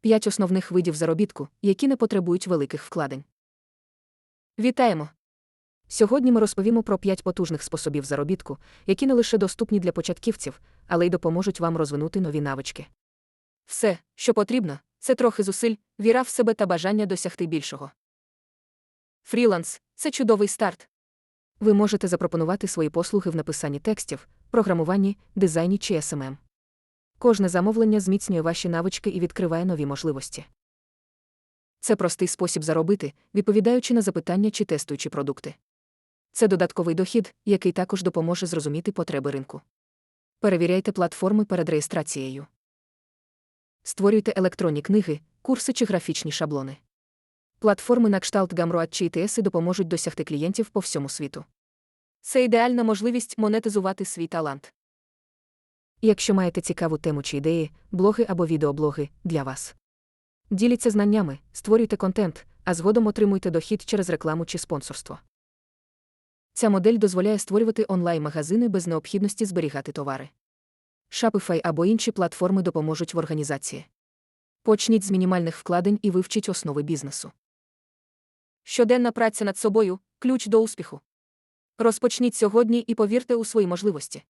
5 основних видів заробітку, які не потребують великих вкладень. Вітаємо! Сьогодні ми розповімо про 5 потужних способів заробітку, які не лише доступні для початківців, але й допоможуть вам розвинути нові навички. Все, що потрібно, це трохи зусиль, віра в себе та бажання досягти більшого. Фріланс це чудовий старт. Ви можете запропонувати свої послуги в написанні текстів, програмуванні, дизайні чи SMM. Кожне замовлення зміцнює ваші навички і відкриває нові можливості. Це простий спосіб заробити, відповідаючи на запитання чи тестуючи продукти. Це додатковий дохід, який також допоможе зрозуміти потреби ринку. Перевіряйте платформи перед реєстрацією. Створюйте електронні книги, курси чи графічні шаблони. Платформи на кшталт Gumroad чи ITS допоможуть досягти клієнтів по всьому світу. Це ідеальна можливість монетизувати свій талант. Якщо маєте цікаву тему чи ідеї, блоги або відеоблоги для вас. Діліться знаннями, створюйте контент, а згодом отримуйте дохід через рекламу чи спонсорство. Ця модель дозволяє створювати онлайн-магазини без необхідності зберігати товари. Shopify або інші платформи допоможуть в організації. Почніть з мінімальних вкладень і вивчіть основи бізнесу. Щоденна праця над собою ключ до успіху. Розпочніть сьогодні і повірте у свої можливості.